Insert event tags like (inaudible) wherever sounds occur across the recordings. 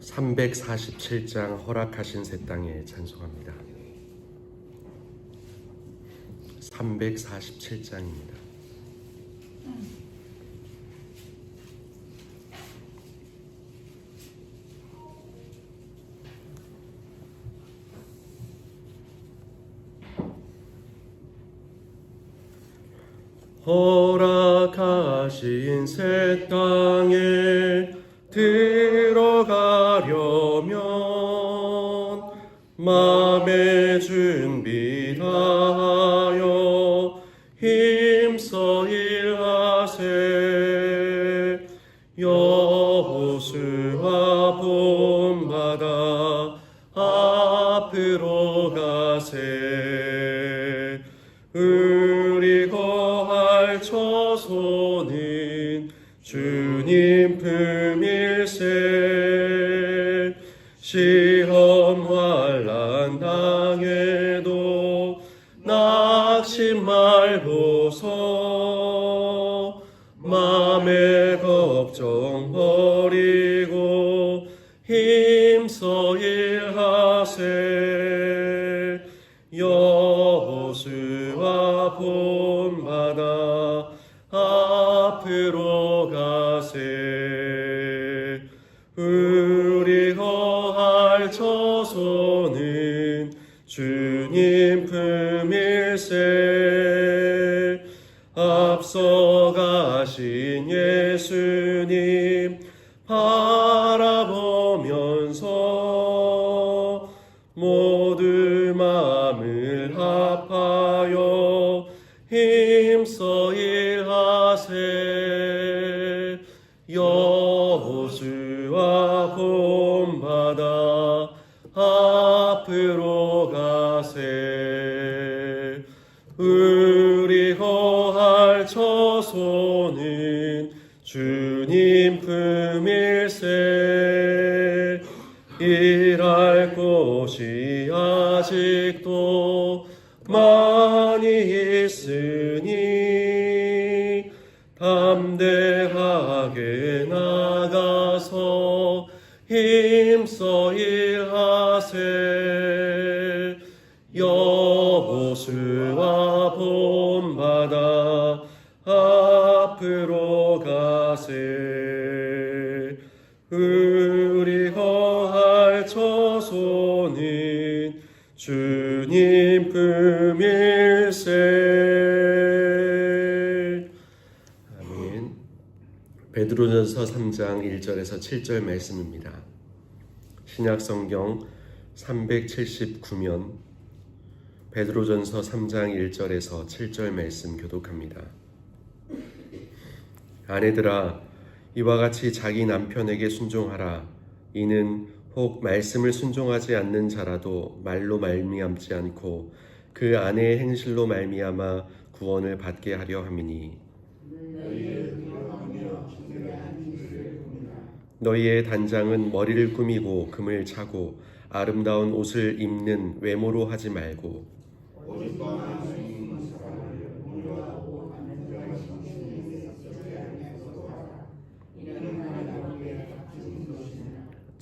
347장 허락하신 새 땅에 찬송합니다. 347장입니다. 허락하신 새 땅에 들어가 려면 마음의 준 낙심 말고서 예수님 바라보면서 주님 품일세 일할 곳이 아직도 많 가세 우리 거할 처소는 주님 품일세 아멘 베드로전서 3장 1절에서 7절 말씀입니다. 신약 성경 379면 베드로전서 3장 1절에서 7절 말씀 교독합니다. 아내들아 이와 같이 자기 남편에게 순종하라. 이는 혹 말씀을 순종하지 않는 자라도 말로 말미암지 않고 그 아내의 행실로 말미암아 구원을 받게 하려 함이니. 너희의 단장은 머리를 꾸미고 금을 차고 아름다운 옷을 입는 외모로 하지 말고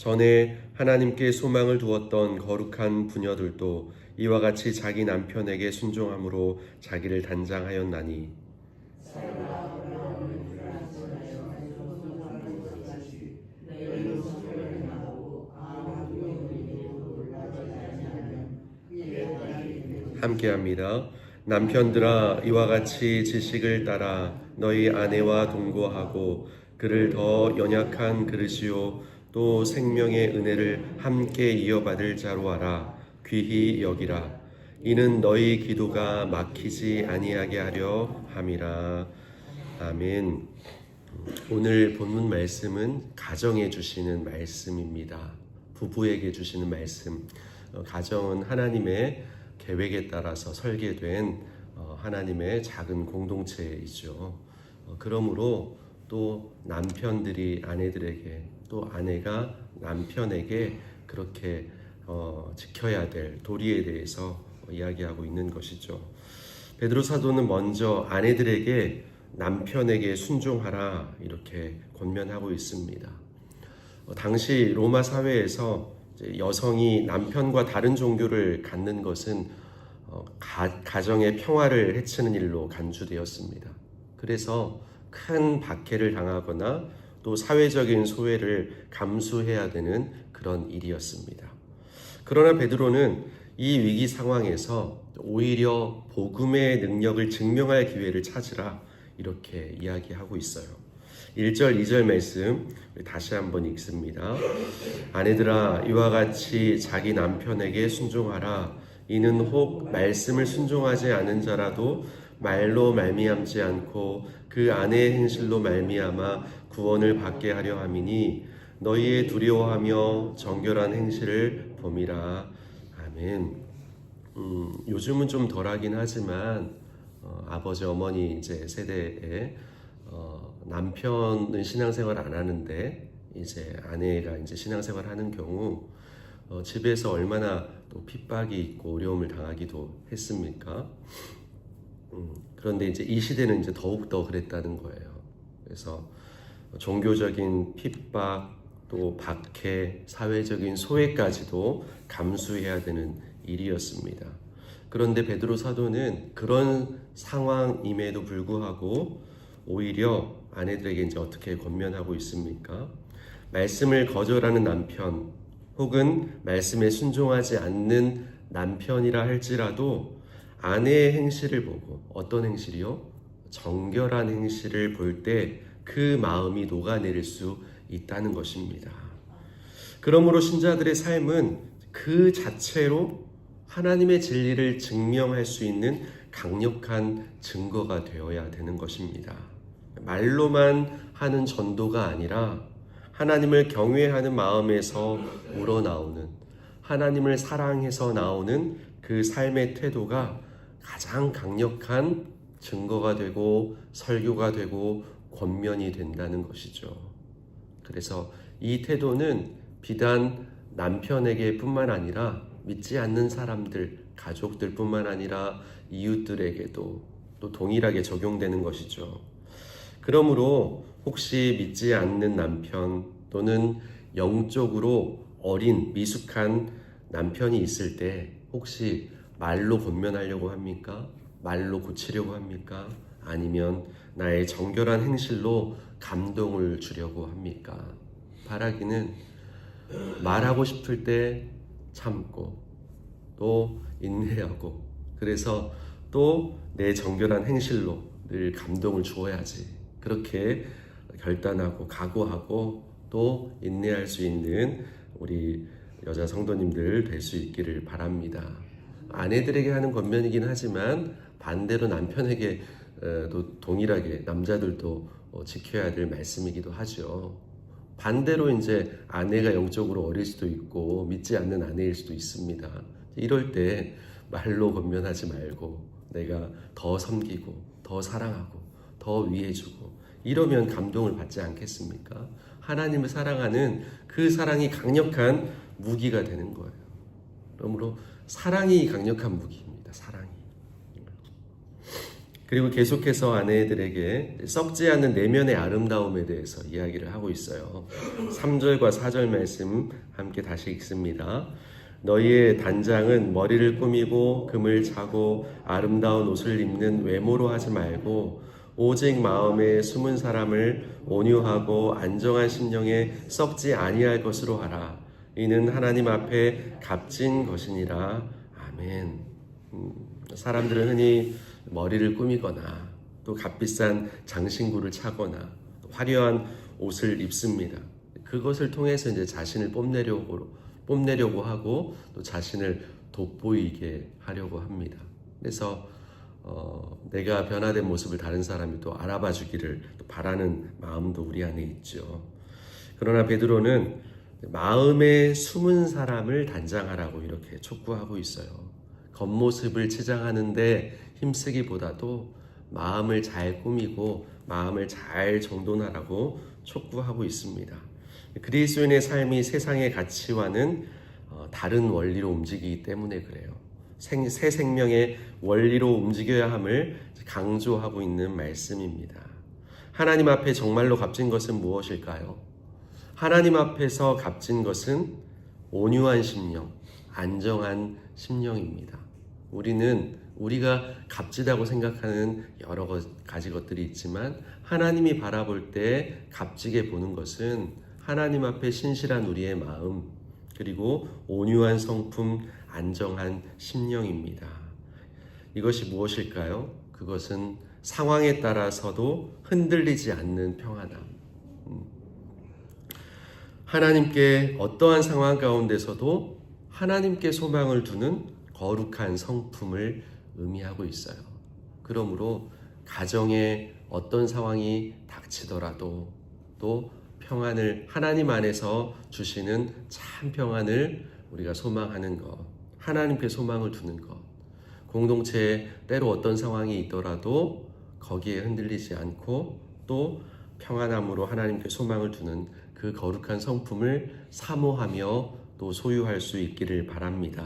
전에 하나님께 소망을 두었던 거룩한 부녀들도 이와 같이 자기 남편에게 순종함으로 자기를 단장하였나니 함께합니다. 남편들아 이와 같이 지식을 따라 너희 아내와 동거하고 그를 더 연약한 그릇이요 또 생명의 은혜를 함께 이어받을 자로 알아 귀히 여기라 이는 너희 기도가 막히지 아니하게 하려 함이라 아멘. 오늘 본문 말씀은 가정에 주시는 말씀입니다. 부부에게 주시는 말씀. 어, 가정은 하나님의 계획에 따라서 설계된 어, 하나님의 작은 공동체이죠. 어, 그러므로 또 남편들이 아내들에게 또 아내가 남편에게 그렇게 어, 지켜야 될 도리에 대해서 이야기하고 있는 것이죠. 베드로 사도는 먼저 아내들에게 남편에게 순종하라 이렇게 권면하고 있습니다. 어, 당시 로마 사회에서 여성이 남편과 다른 종교를 갖는 것은 어, 가, 가정의 평화를 해치는 일로 간주되었습니다. 그래서 큰 박해를 당하거나 또 사회적인 소외를 감수해야 되는 그런 일이었습니다. 그러나 베드로는 이 위기 상황에서 오히려 복음의 능력을 증명할 기회를 찾으라 이렇게 이야기하고 있어요. 1절, 2절 말씀 다시 한번 읽습니다. 아내들아 이와 같이 자기 남편에게 순종하라. 이는 혹 말씀을 순종하지 않은 자라도 말로 말미암지 않고 그 아내의 행실로 말미암아 구원을 받게 하려 함이니 너희의 두려워하며 정결한 행실을 봄이라. 아멘. 음, 요즘은 좀 덜하긴 하지만 어, 아버지 어머니 이제 세대에 어, 남편은 신앙생활 안 하는데 이제 아내가 이제 신앙생활 하는 경우 어, 집에서 얼마나 또 핍박이 있고 어려움을 당하기도 했습니까? 음, 그런데 이제 이 시대는 이제 더욱 더 그랬다는 거예요. 그래서 종교적인 핍박 또 박해, 사회적인 소외까지도 감수해야 되는 일이었습니다. 그런데 베드로 사도는 그런 상황임에도 불구하고 오히려 아내들에게 이제 어떻게 권면하고 있습니까? 말씀을 거절하는 남편 혹은 말씀에 순종하지 않는 남편이라 할지라도 아내의 행실을 보고 어떤 행실이요? 정결한 행실을 볼 때 그 마음이 녹아내릴 수 있다는 것입니다. 그러므로 신자들의 삶은 그 자체로 하나님의 진리를 증명할 수 있는 강력한 증거가 되어야 되는 것입니다. 말로만 하는 전도가 아니라 하나님을 경외하는 마음에서 우러나오는 하나님을 사랑해서 나오는 그 삶의 태도가 가장 강력한 증거가 되고 설교가 되고 권면이 된다는 것이죠. 그래서 이 태도는 비단 남편에게 뿐만 아니라 믿지 않는 사람들, 가족들 뿐만 아니라 이웃들에게도 또 동일하게 적용되는 것이죠. 그러므로 혹시 믿지 않는 남편 또는 영적으로 어린 미숙한 남편이 있을 때 혹시 말로 권면하려고 합니까? 말로 고치려고 합니까? 아니면 나의 정결한 행실로 감동을 주려고 합니까? 바라기는 말하고 싶을 때 참고 또 인내하고 그래서 또 내 정결한 행실로 늘 감동을 주어야지 그렇게 결단하고 각오하고 또 인내할 수 있는 우리 여자 성도님들 될 수 있기를 바랍니다. 아내들에게 하는 권면이긴 하지만 반대로 남편에게 어, 또 동일하게 남자들도 어, 지켜야 될 말씀이기도 하죠. 반대로 이제 아내가 영적으로 어릴 수도 있고 믿지 않는 아내일 수도 있습니다. 이럴 때 말로 권면하지 말고 내가 더 섬기고 더 사랑하고 더 위해주고 이러면 감동을 받지 않겠습니까? 하나님을 사랑하는 그 사랑이 강력한 무기가 되는 거예요. 그러므로 사랑이 강력한 무기입니다. 사랑이. 그리고 계속해서 아내들에게 썩지 않는 내면의 아름다움에 대해서 이야기를 하고 있어요. 3절과 4절 말씀 함께 다시 읽습니다. 너희의 단장은 머리를 꾸미고 금을 차고 아름다운 옷을 입는 외모로 하지 말고 오직 마음에 숨은 사람을 온유하고 안정한 심령에 썩지 아니할 것으로 하라. 이는 하나님 앞에 값진 것이니라. 아멘. 음, 사람들은 흔히 머리를 꾸미거나 또 값비싼 장신구를 차거나 화려한 옷을 입습니다. 그것을 통해서 이제 자신을 뽐내려고 뽐내려고 하고 또 자신을 돋보이게 하려고 합니다. 그래서 어, 내가 변화된 모습을 다른 사람이 또 알아봐 주기를 또 바라는 마음도 우리 안에 있죠. 그러나 베드로는 마음에 숨은 사람을 단장하라고 이렇게 촉구하고 있어요. 겉모습을 치장하는데 힘쓰기보다도 마음을 잘 꾸미고 마음을 잘 정돈하라고 촉구하고 있습니다. 그리스도인의 삶이 세상의 가치와는 어, 다른 원리로 움직이기 때문에 그래요. 생, 새 생명의 원리로 움직여야 함을 강조하고 있는 말씀입니다. 하나님 앞에 정말로 값진 것은 무엇일까요? 하나님 앞에서 값진 것은 온유한 심령, 안정한 심령입니다. 우리는 우리가 값지다고 생각하는 여러 거- 가지 것들이 있지만 하나님이 바라볼 때 값지게 보는 것은 하나님 앞에 신실한 우리의 마음 그리고 온유한 성품, 안정한 심령입니다. 이것이 무엇일까요? 그것은 상황에 따라서도 흔들리지 않는 평안함. 음. 하나님께 어떠한 상황 가운데서도 하나님께 소망을 두는 거룩한 성품을 의미하고 있어요. 그러므로 가정에 어떤 상황이 닥치더라도 또 평안을 하나님 안에서 주시는 참 평안을 우리가 소망하는 것, 하나님께 소망을 두는 것, 공동체에 때로 어떤 상황이 있더라도 거기에 흔들리지 않고 또 평안함으로 하나님께 소망을 두는 그 거룩한 성품을 사모하며 또 소유할 수 있기를 바랍니다.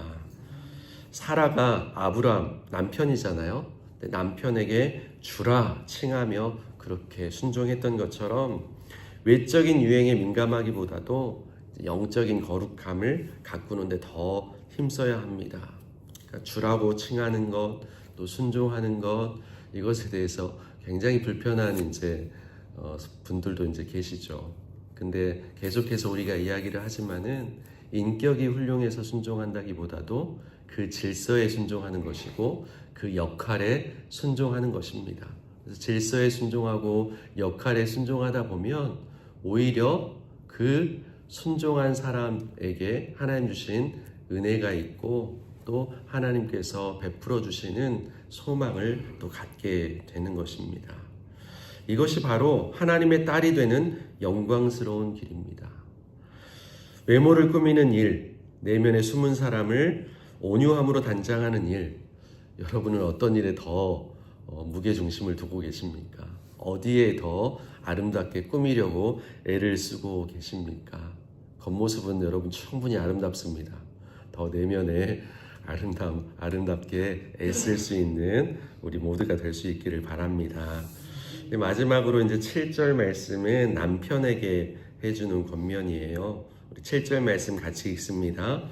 사라가 아브람 남편이잖아요. 남편에게 주라 칭하며 그렇게 순종했던 것처럼 외적인 유행에 민감하기보다도 영적인 거룩함을 가꾸는데 더 힘써야 합니다. 그러니까 주라고 칭하는 것, 또 순종하는 것 이것에 대해서 굉장히 불편한 이제 어, 분들도 이제 계시죠. 근데 계속해서 우리가 이야기를 하지만은 인격이 훌륭해서 순종한다기보다도 그 질서에 순종하는 것이고 그 역할에 순종하는 것입니다. 그래서 질서에 순종하고 역할에 순종하다 보면 오히려 그 순종한 사람에게 하나님 주신 은혜가 있고 또 하나님께서 베풀어 주시는 소망을 또 갖게 되는 것입니다. 이것이 바로 하나님의 딸이 되는 영광스러운 길입니다. 외모를 꾸미는 일, 내면의 숨은 사람을 온유함으로 단장하는 일, 여러분은 어떤 일에 더 어, 무게 중심을 두고 계십니까? 어디에 더 아름답게 꾸미려고 애를 쓰고 계십니까? 겉모습은 여러분 충분히 아름답습니다. 더 내면에 아름다움, 아름답게 애쓸 수 있는 우리 모두가 될 수 있기를 바랍니다. 네, 마지막으로 이제 7절 말씀은 남편에게 해주는 권면이에요. 우리 7절 말씀 같이 읽습니다.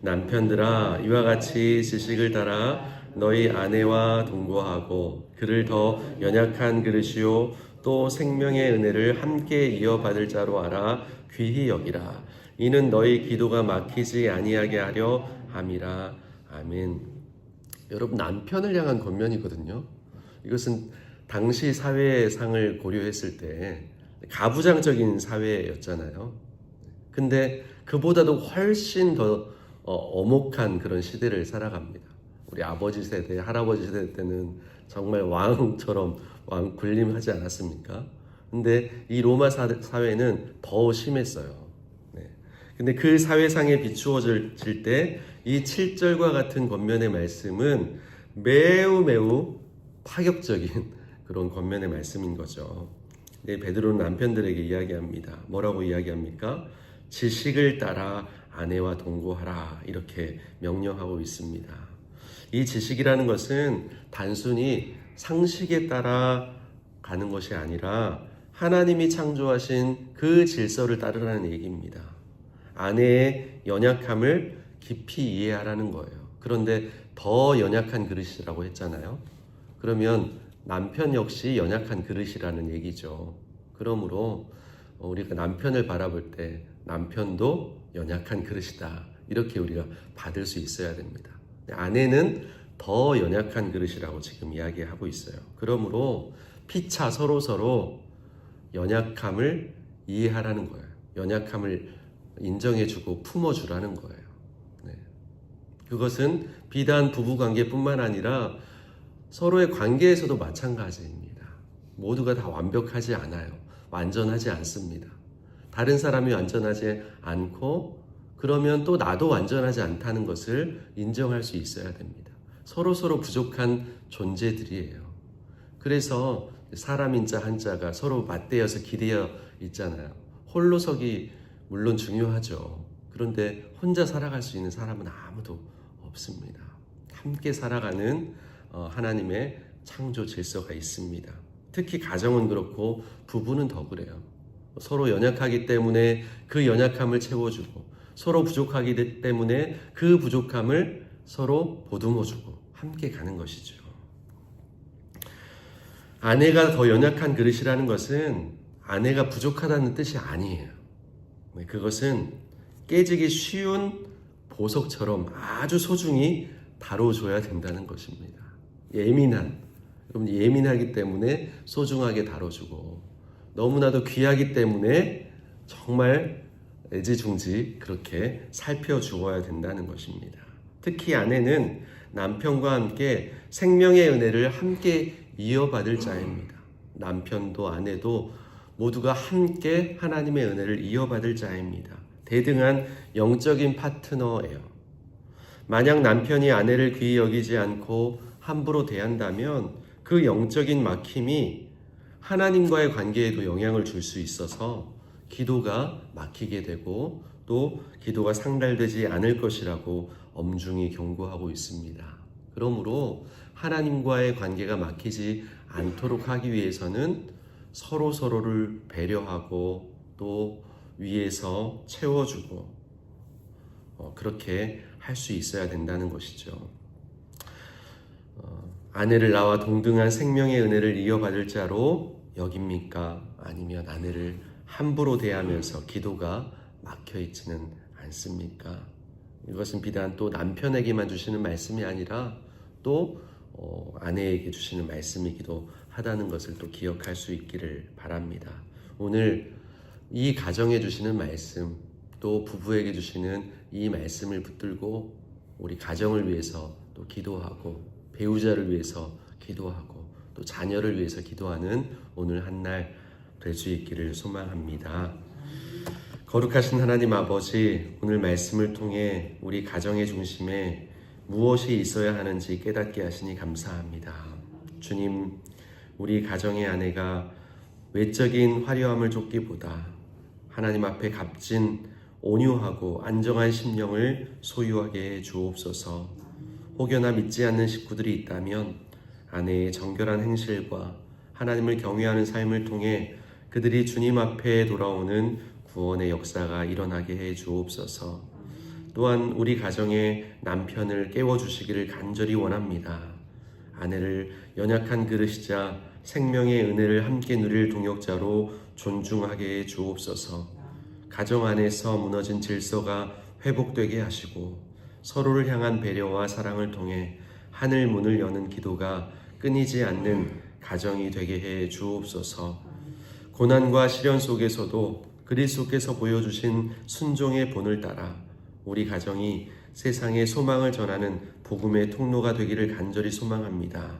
남편들아 이와 같이 지식을 따라 너희 아내와 동거하고 그를 더 연약한 그릇이요 또 생명의 은혜를 함께 이어받을 자로 알아 귀히 여기라 이는 너희 기도가 막히지 아니하게 하려 함이라 아멘. 여러분 남편을 향한 권면이거든요. 이것은 당시 사회의 상을 고려했을 때 가부장적인 사회였잖아요. 근데 그보다도 훨씬 더 어, 어목한 그런 시대를 살아갑니다. 우리 아버지 세대, 할아버지 세대 때는 정말 왕처럼 왕 군림하지 않았습니까? 근데 이 로마 사- 사회는 더 심했어요. 네. 근데 그 사회상에 비추어질 때 이 7절과 같은 권면의 말씀은 매우 매우 파격적인 (laughs) 그런 권면의 말씀인 거죠. 네, 베드로는 남편들에게 이야기합니다. 뭐라고 이야기합니까? 지식을 따라 아내와 동거하라 이렇게 명령하고 있습니다. 이 지식이라는 것은 단순히 상식에 따라 가는 것이 아니라 하나님이 창조하신 그 질서를 따르라는 얘기입니다. 아내의 연약함을 깊이 이해하라는 거예요. 그런데 더 연약한 그릇이라고 했잖아요. 그러면 남편 역시 연약한 그릇이라는 얘기죠. 그러므로 우리가 남편을 바라볼 때 남편도 연약한 그릇이다. 이렇게 우리가 받을 수 있어야 됩니다. 아내는 더 연약한 그릇이라고 지금 이야기하고 있어요. 그러므로 피차 서로 서로 연약함을 이해하라는 거예요. 연약함을 인정해주고 품어주라는 거예요. 네. 그것은 비단 부부 관계뿐만 아니라 서로의 관계에서도 마찬가지입니다. 모두가 다 완벽하지 않아요. 완전하지 않습니다. 다른 사람이 완전하지 않고 그러면 또 나도 완전하지 않다는 것을 인정할 수 있어야 됩니다. 서로 서로 부족한 존재들이에요. 그래서 사람인 자 한자가 서로 맞대어서 기대어 있잖아요. 홀로서기 물론 중요하죠. 그런데 혼자 살아갈 수 있는 사람은 아무도 없습니다. 함께 살아가는 어, 하나님의 창조 질서가 있습니다. 특히 가정은 그렇고 부부는 더 그래요. 서로 연약하기 때문에 그 연약함을 채워주고 서로 부족하기 때문에 그 부족함을 서로 보듬어주고 함께 가는 것이죠. 아내가 더 연약한 그릇이라는 것은 아내가 부족하다는 뜻이 아니에요. 네, 그것은 깨지기 쉬운 보석처럼 아주 소중히 다뤄줘야 된다는 것입니다. 예민한, 그럼 예민하기 때문에 소중하게 다뤄주고 너무나도 귀하기 때문에 정말 애지중지 그렇게 살펴주어야 된다는 것입니다. 특히 아내는 남편과 함께 생명의 은혜를 함께 이어받을 자입니다. 남편도 아내도 모두가 함께 하나님의 은혜를 이어받을 자입니다. 대등한 영적인 파트너예요. 만약 남편이 아내를 귀히 여기지 않고 함부로 대한다면 그 영적인 막힘이 하나님과의 관계에도 영향을 줄 수 있어서 기도가 막히게 되고 또 기도가 상달되지 않을 것이라고 엄중히 경고하고 있습니다. 그러므로 하나님과의 관계가 막히지 않도록 하기 위해서는 서로 서로를 배려하고 또 위에서 채워주고 어, 그렇게 할 수 있어야 된다는 것이죠. 어, 아내를 나와 동등한 생명의 은혜를 이어받을 자로 여깁니까? 아니면 아내를 함부로 대하면서 기도가 막혀 있지는 않습니까? 이것은 비단 또 남편에게만 주시는 말씀이 아니라 또 어, 아내에게 주시는 말씀이기도 하다는 것을 또 기억할 수 있기를 바랍니다. 오늘 이 가정에 주시는 말씀, 또 부부에게 주시는 이 말씀을 붙들고 우리 가정을 위해서 또 기도하고 배우자를 위해서 기도하고 또 자녀를 위해서 기도하는 오늘 한 날 될 수 있기를 소망합니다. 거룩하신 하나님 아버지, 오늘 말씀을 통해 우리 가정의 중심에 무엇이 있어야 하는지 깨닫게 하시니 감사합니다. 주님, 우리 가정의 아내가 외적인 화려함을 쫓기보다 하나님 앞에 값진 온유하고 안정한 심령을 소유하게 해 주옵소서. 혹여나 믿지 않는 식구들이 있다면 아내의 정결한 행실과 하나님을 경외하는 삶을 통해 그들이 주님 앞에 돌아오는 구원의 역사가 일어나게 해 주옵소서. 또한 우리 가정의 남편을 깨워 주시기를 간절히 원합니다. 아내를 연약한 그릇이자 생명의 은혜를 함께 누릴 동역자로 존중하게 해 주옵소서. 가정 안에서 무너진 질서가 회복되게 하시고 서로를 향한 배려와 사랑을 통해 하늘 문을 여는 기도가 끊이지 않는 가정이 되게 해 주옵소서. 고난과 시련 속에서도 그리스도께서 보여주신 순종의 본을 따라 우리 가정이 세상에 소망을 전하는 복음의 통로가 되기를 간절히 소망합니다.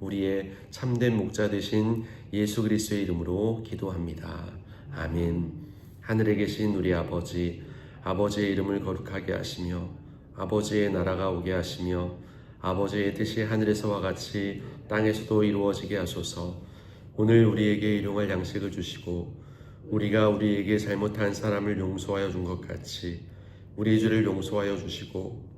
우리의 참된 목자 되신 예수 그리스도의 이름으로 기도합니다. 아멘. 하늘에 계신 우리 아버지, 아버지의 이름을 거룩하게 하시며 아버지의 나라가 오게 하시며 아버지의 뜻이 하늘에서와 같이 땅에서도 이루어지게 하소서. 오늘 우리에게 일용할 양식을 주시고 우리가 우리에게 잘못한 사람을 용서하여 준 것 같이 우리 죄를 용서하여 주시고